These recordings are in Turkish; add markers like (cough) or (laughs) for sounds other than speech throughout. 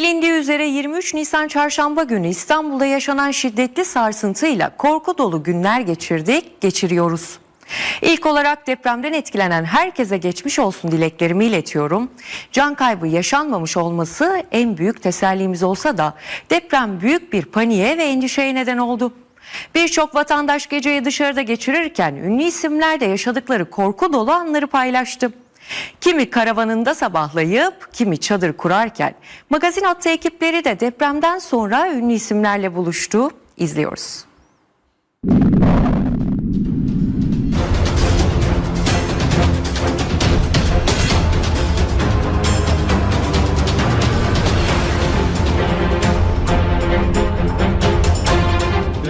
Bilindiği üzere 23 Nisan çarşamba günü İstanbul'da yaşanan şiddetli sarsıntıyla korku dolu günler geçirdik, geçiriyoruz. İlk olarak depremden etkilenen herkese geçmiş olsun dileklerimi iletiyorum. Can kaybı yaşanmamış olması en büyük tesellimiz olsa da deprem büyük bir paniğe ve endişeye neden oldu. Birçok vatandaş geceyi dışarıda geçirirken ünlü isimler de yaşadıkları korku dolu anları paylaştı. Kimi karavanında sabahlayıp kimi çadır kurarken magazin hattı ekipleri de depremden sonra ünlü isimlerle buluştu. İzliyoruz.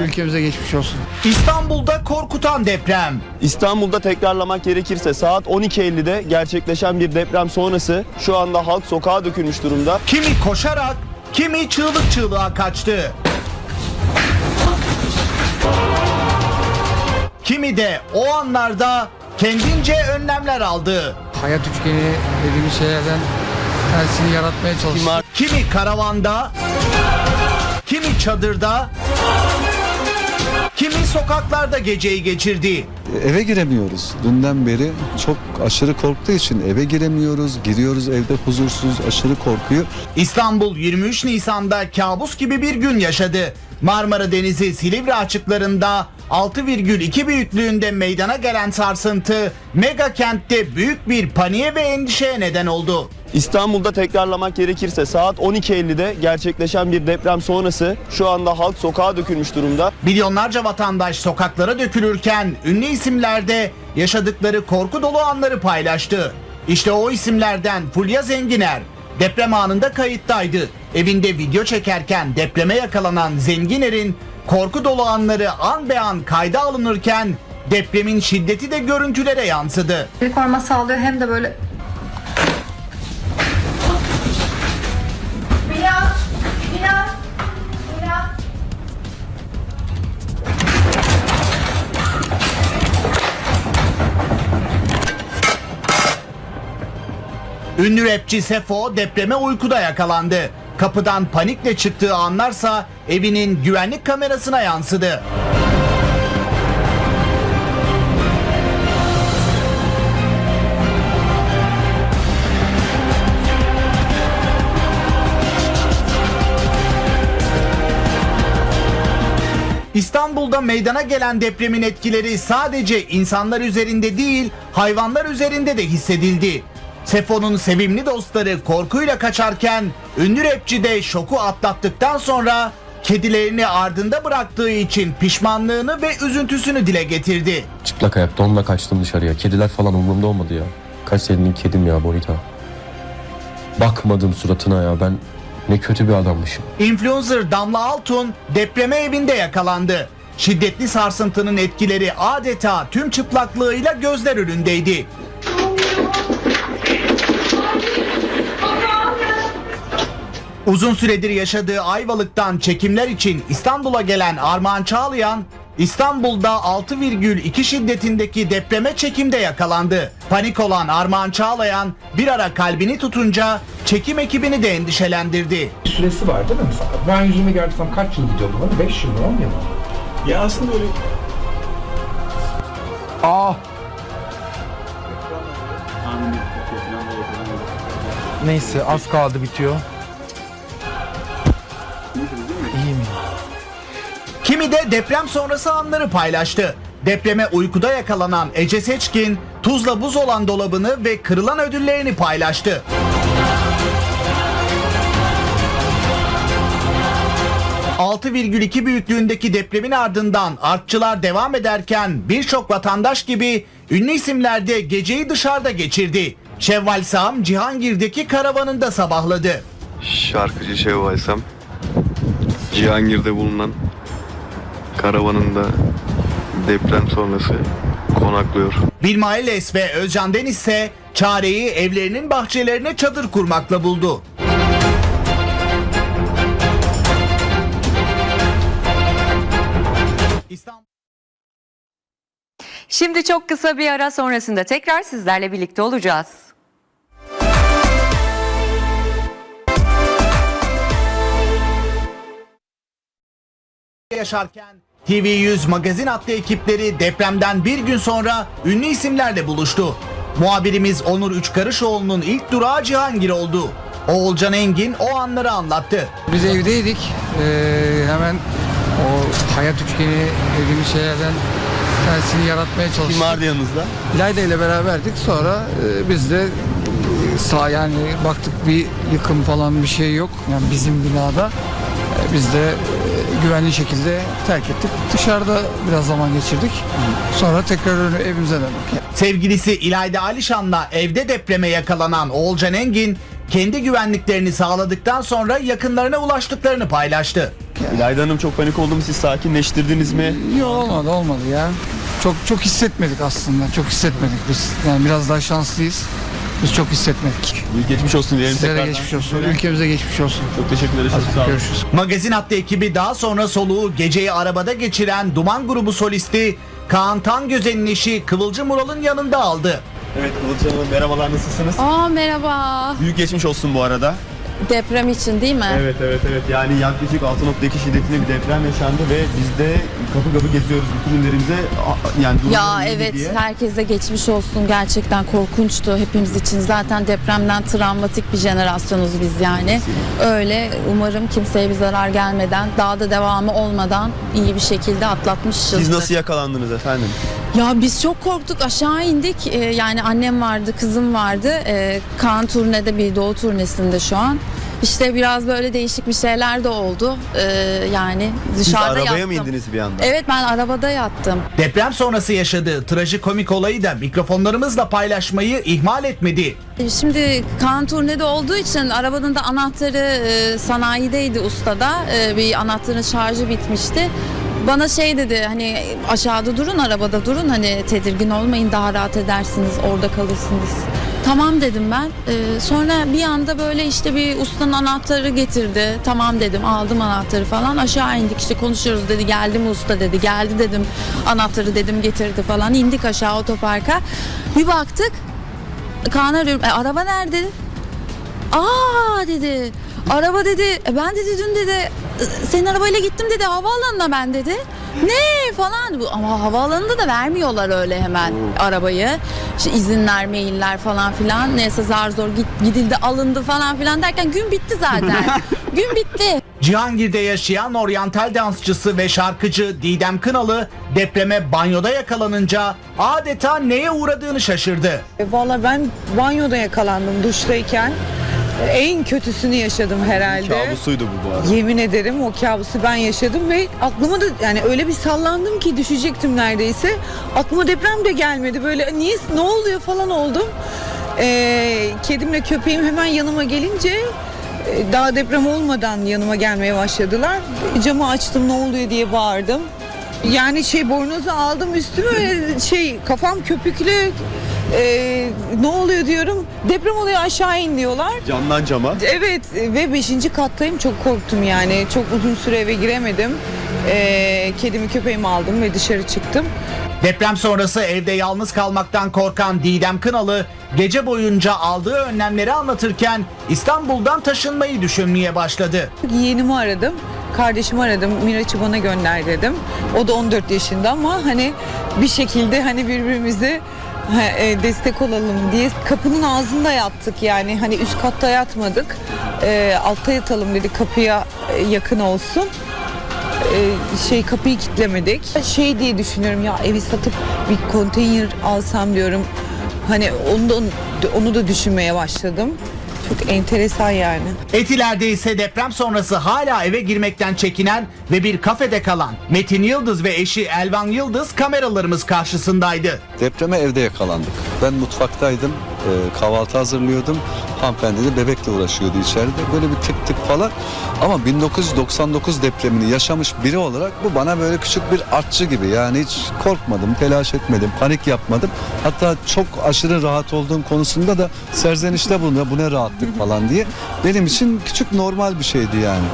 Ülkemize geçmiş olsun. İstanbul'da korkutan deprem. İstanbul'da tekrarlamak gerekirse saat 12.50'de gerçekleşen bir deprem sonrası şu anda halk sokağa dökülmüş durumda. Kimi koşarak, kimi çığlık çığlığa kaçtı. Kimi de o anlarda kendince önlemler aldı. Hayat üçgeni dediğimiz şeylerden tersini yaratmaya çalıştık. Kimi karavanda, kimi çadırda, kimi sokaklarda geceyi geçirdi. Eve giremiyoruz. Dünden beri çok aşırı korktuğu için eve giremiyoruz. Giriyoruz evde huzursuz, aşırı korkuyu. İstanbul 23 Nisan'da kabus gibi bir gün yaşadı. Marmara Denizi Silivri açıklarında 6,2 büyüklüğünde meydana gelen sarsıntı mega kentte büyük bir paniğe ve endişeye neden oldu. İstanbul'da tekrarlamak gerekirse saat 12.50'de gerçekleşen bir deprem sonrası şu anda halk sokağa dökülmüş durumda. Milyonlarca vatandaş sokaklara dökülürken ünlü isimler de yaşadıkları korku dolu anları paylaştı. İşte o isimlerden Fulya Zenginer deprem anında kayıttaydı. Evinde video çekerken depreme yakalanan Zenginer'in korku dolu anları an be an kayda alınırken depremin şiddeti de görüntülere yansıdı. Bir koruma sağlıyor hem de böyle. Ünlü rapçi Sefo depreme uykuda yakalandı. Kapıdan panikle çıktığı anlarsa evinin güvenlik kamerasına yansıdı. İstanbul'da meydana gelen depremin etkileri sadece insanlar üzerinde değil, hayvanlar üzerinde de hissedildi. Sefo'nun sevimli dostları korkuyla kaçarken ünlü rapçi de şoku atlattıktan sonra kedilerini ardında bıraktığı için pişmanlığını ve üzüntüsünü dile getirdi. Çıplak ayak donla kaçtım dışarıya. Kediler falan umurumda olmadı ya. Kaç senenin kedim ya Bonita. Bakmadım suratına ya ben ne kötü bir adammışım. Influencer Damla Altun depreme evinde yakalandı. Şiddetli sarsıntının etkileri adeta tüm çıplaklığıyla gözler önündeydi. Uzun süredir yaşadığı Ayvalık'tan çekimler için İstanbul'a gelen Armağan Çağlayan, İstanbul'da 6,2 şiddetindeki depreme çekimde yakalandı. Panik olan Armağan Çağlayan bir ara kalbini tutunca çekim ekibini de endişelendirdi. süresi var değil mi mesela? Ben yüzümü gerçekten kaç yıl gidiyor bunlar? 5 yıl mı 10 yıl mı? Ya aslında öyle Aa. Neyse az kaldı bitiyor. Kimi de deprem sonrası anları paylaştı. Depreme uykuda yakalanan Ece Seçkin, tuzla buz olan dolabını ve kırılan ödüllerini paylaştı. ...6,2 büyüklüğündeki depremin ardından artçılar devam ederken birçok vatandaş gibi ünlü isimler de geceyi dışarıda geçirdi. Şevval Sağım Cihangir'deki karavanında sabahladı. şarkıcı Şevval Sam Cihangir'de bulunan karavanında deprem sonrası konaklıyor. Bilmailes ve Özcan Deniz ise çareyi evlerinin bahçelerine çadır kurmakla buldu. Şimdi çok kısa bir ara sonrasında tekrar sizlerle birlikte olacağız. yaşarken TV100 magazin adlı ekipleri depremden bir gün sonra ünlü isimlerle buluştu. Muhabirimiz Onur Üçkarışoğlu'nun ilk durağı Cihangir oldu. Oğulcan Engin o anları anlattı. Biz evdeydik. Ee, hemen o hayat üçgeni dediğimiz şeylerden tersini yaratmaya çalıştık. Kim vardı yanınızda? İlayda ile beraberdik. Sonra e, biz de sağ yani baktık bir yıkım falan bir şey yok. Yani bizim binada biz de e, güvenli şekilde terk ettik. Dışarıda biraz zaman geçirdik. Sonra tekrar evimize döndük. Sevgilisi İlayda Alişan'la evde depreme yakalanan Oğulcan Engin kendi güvenliklerini sağladıktan sonra yakınlarına ulaştıklarını paylaştı. İlayda Hanım çok panik oldu mu? Siz sakinleştirdiniz mi? Yok olmadı olmadı ya. Çok çok hissetmedik aslında. Çok hissetmedik biz. Yani biraz daha şanslıyız. Biz çok hissetmedik. Büyük geçmiş olsun diyelim Sizlere tekrardan. geçmiş olsun. Ülkemize geçmiş olsun. Çok teşekkür ederiz. Çok sağ olun. Görüşürüz. Magazin adlı ekibi daha sonra soluğu geceyi arabada geçiren Duman grubu solisti Kaan Tangözen'in eşi Kıvılcım Ural'ın yanında aldı. Evet Kılıç Hanım merhabalar nasılsınız? Aa merhaba. Büyük geçmiş olsun bu arada. Deprem için değil mi? Evet evet evet yani yaklaşık 6.2 şiddetinde bir deprem yaşandı ve biz de kapı kapı geziyoruz bütün illerimize A- yani Ya evet diye. herkese geçmiş olsun gerçekten korkunçtu hepimiz için zaten depremden travmatik bir jenerasyonuz biz yani öyle umarım kimseye bir zarar gelmeden daha da devamı olmadan iyi bir şekilde atlatmışızdır. Siz nasıl yakalandınız efendim? Ya biz çok korktuk aşağı indik Ee, yani annem vardı kızım vardı ee, Kaan turnede bir doğu turnesinde şu an İşte biraz böyle değişik bir şeyler de oldu Ee, yani Siz dışarıda arabaya yattım. mı indiniz bir anda? Evet ben arabada yattım. Deprem sonrası yaşadığı trajikomik olayı da mikrofonlarımızla paylaşmayı ihmal etmedi. Şimdi kan turnede olduğu için arabanın da anahtarı e, sanayideydi ustada. E, bir anahtarın şarjı bitmişti. Bana şey dedi hani aşağıda durun arabada durun hani tedirgin olmayın daha rahat edersiniz orada kalırsınız. Tamam dedim ben. E, sonra bir anda böyle işte bir ustanın anahtarı getirdi. Tamam dedim aldım anahtarı falan aşağı indik işte konuşuyoruz dedi geldi mi usta dedi geldi dedim anahtarı dedim getirdi falan indik aşağı otoparka. Bir baktık Kaan arıyorum. E, araba nerede? Aa dedi. Araba dedi. "E, ben dedi dün dedi e, senin arabayla gittim dedi havaalanına ben dedi. Ne falan Bu- ama havaalanında da vermiyorlar öyle hemen arabayı. İşte izinler, mailler falan filan. Neyse zar zor git, gidildi, alındı falan filan derken gün bitti zaten. (laughs) gün bitti. Cihangir'de yaşayan oryantal dansçısı ve şarkıcı Didem Kınalı depreme banyoda yakalanınca adeta neye uğradığını şaşırdı. E, Valla ben banyoda yakalandım duştayken. En kötüsünü yaşadım herhalde. Kabusuydu bu bu arada. Yemin ederim o kabusu ben yaşadım ve aklıma da yani öyle bir sallandım ki düşecektim neredeyse. Aklıma deprem de gelmedi. Böyle niye ne oluyor falan oldum. Ee, kedimle köpeğim hemen yanıma gelince e, daha deprem olmadan yanıma gelmeye başladılar. Camı açtım ne oluyor diye bağırdım. Yani şey bornozu aldım üstüme şey kafam köpüklü. Ee, ne oluyor diyorum. Deprem oluyor aşağı in diyorlar. Camdan cama. Evet ve 5. kattayım çok korktum yani çok uzun süre eve giremedim. Ee, kedimi köpeğimi aldım ve dışarı çıktım. Deprem sonrası evde yalnız kalmaktan korkan Didem Kınalı gece boyunca aldığı önlemleri anlatırken İstanbul'dan taşınmayı düşünmeye başladı. Yeğenimi aradım, kardeşimi aradım, Miraç'ı bana gönder dedim. O da 14 yaşında ama hani bir şekilde hani birbirimize ha, e, destek olalım diye kapının ağzında yattık yani hani üst katta yatmadık. Ee, altta yatalım dedik kapıya e, yakın olsun. Ee, şey kapıyı kilitlemedik. Şey diye düşünüyorum ya evi satıp bir konteyner alsam diyorum. Hani onu da, onu da düşünmeye başladım. Çok enteresan yani. Etiler'de ise deprem sonrası hala eve girmekten çekinen ve bir kafede kalan Metin Yıldız ve eşi Elvan Yıldız kameralarımız karşısındaydı. Depreme evde yakalandık. Ben mutfaktaydım. E, kahvaltı hazırlıyordum. Hanımefendi de bebekle uğraşıyordu içeride. Böyle bir tık tık falan. Ama 1999 depremini yaşamış biri olarak bu bana böyle küçük bir artçı gibi. Yani hiç korkmadım, telaş etmedim, panik yapmadım. Hatta çok aşırı rahat olduğum konusunda da serzenişte bulunuyor. Bu ne rahatlık falan diye. Benim için küçük normal bir şeydi yani.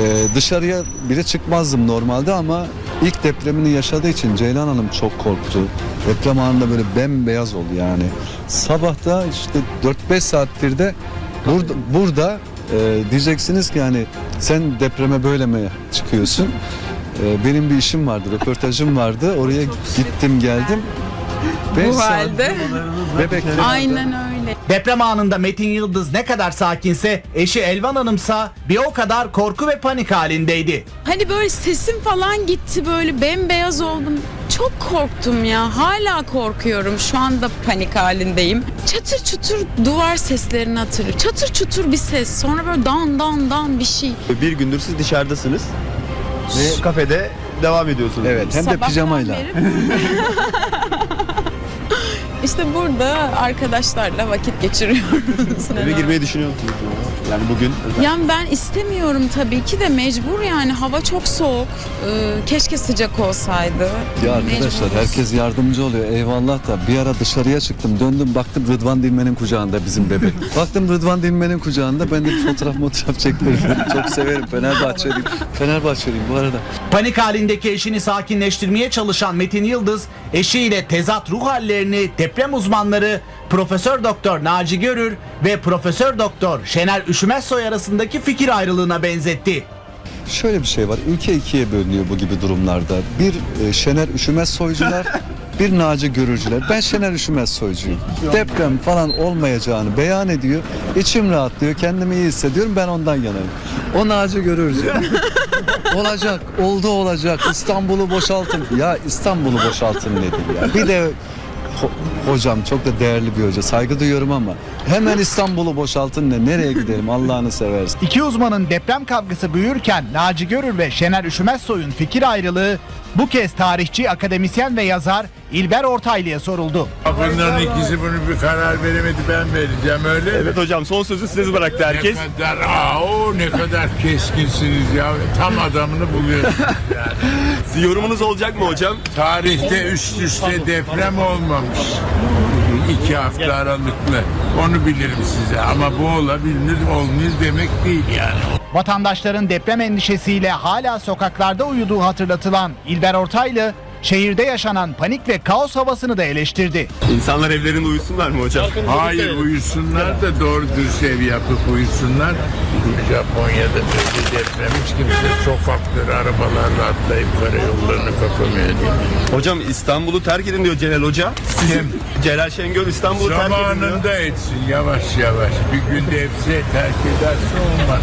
E, dışarıya bile çıkmazdım normalde ama ilk depremini yaşadığı için Ceylan Hanım çok korktu. Deprem anında böyle bembeyaz oldu yani. Sabahta işte 4-5 saattir de burada, burada e, diyeceksiniz ki yani sen depreme böyle mi çıkıyorsun? Ee, benim bir işim vardı, röportajım vardı. Oraya gittim geldim. Beş Bu saat halde. Bebekle Aynen öyle. Deprem anında Metin Yıldız ne kadar sakinse eşi Elvan Hanımsa bir o kadar korku ve panik halindeydi. Hani böyle sesim falan gitti böyle bembeyaz oldum. Çok korktum ya. Hala korkuyorum. Şu anda panik halindeyim. Çatır çutur duvar seslerini hatırlıyorum. Çatır çutur bir ses. Sonra böyle dan dan dan bir şey. Bir gündür siz dışarıdasınız ve kafede devam ediyorsunuz. Evet, hem de Sabahtan pijamayla. beri- (laughs) İşte burada arkadaşlarla vakit geçiriyoruz. Eve girmeyi düşünüyor musunuz? Yani bugün Yani ben istemiyorum tabii ki de mecbur yani hava çok soğuk. Ee, keşke sıcak olsaydı. Ya arkadaşlar Mecburuz. herkes yardımcı oluyor eyvallah da bir ara dışarıya çıktım döndüm baktım Rıdvan Dilmen'in kucağında bizim bebek. (laughs) baktım Rıdvan Dilmen'in kucağında ben de bir fotoğraf fotoğraf çektirdim. (laughs) Çok severim Fenerbahçeliyim. Fenerbahçeliyim bu arada. Panik halindeki eşini sakinleştirmeye çalışan Metin Yıldız eşiyle tezat ruh hallerini deprem uzmanları Profesör Doktor Naci Görür ve Profesör Doktor Şener Üşümezsoy arasındaki fikir ayrılığına benzetti. Şöyle bir şey var ülke ikiye bölünüyor bu gibi durumlarda. Bir e, Şener Üşümez soycular (laughs) bir Naci Görürcüler. Ben Şener Üşümez soycuyum. Deprem falan olmayacağını beyan ediyor. İçim rahatlıyor. Kendimi iyi hissediyorum. Ben ondan yanayım. O Naci Görürcü. (laughs) olacak. Oldu olacak. İstanbul'u boşaltın. Ya İstanbul'u boşaltın nedir ya? Bir de ho- hocam çok da değerli bir hoca. Saygı duyuyorum ama hemen İstanbul'u boşaltın ne? Nereye gidelim Allah'ını seversen. İki uzmanın deprem kavgası büyürken Naci Görür ve Şener Üşümezsoy'un fikir ayrılığı bu kez tarihçi, akademisyen ve yazar İlber Ortaylı'ya soruldu. Bunların ikisi bunu bir karar veremedi ben vereceğim öyle mi? Evet hocam son sözü size bıraktı herkes. Ne kadar, aa, o ne kadar keskinsiniz ya. Tam adamını buluyorsunuz yani. (laughs) Yorumunuz olacak mı hocam? Tarihte üst üste deprem olmamış. İki hafta aralıklı. Onu bilirim size ama bu olabilir olmayız demek değil yani. Vatandaşların deprem endişesiyle hala sokaklarda uyuduğu hatırlatılan İlber Ortaylı, şehirde yaşanan panik ve kaos havasını da eleştirdi. İnsanlar evlerinde uyusunlar mı hocam? Hayır uyusunlar da doğru dürüst ev yapıp uyusunlar. Japonya'da böyle deprem hiç kimse sokakları arabalarla atlayıp karayollarını kapamıyor değil? Hocam İstanbul'u terk edin diyor Celal Hoca. Kim? Celal Şengör İstanbul'u terk edin diyor. Zamanında etsin yavaş yavaş. Bir günde hepsi terk ederse olmaz.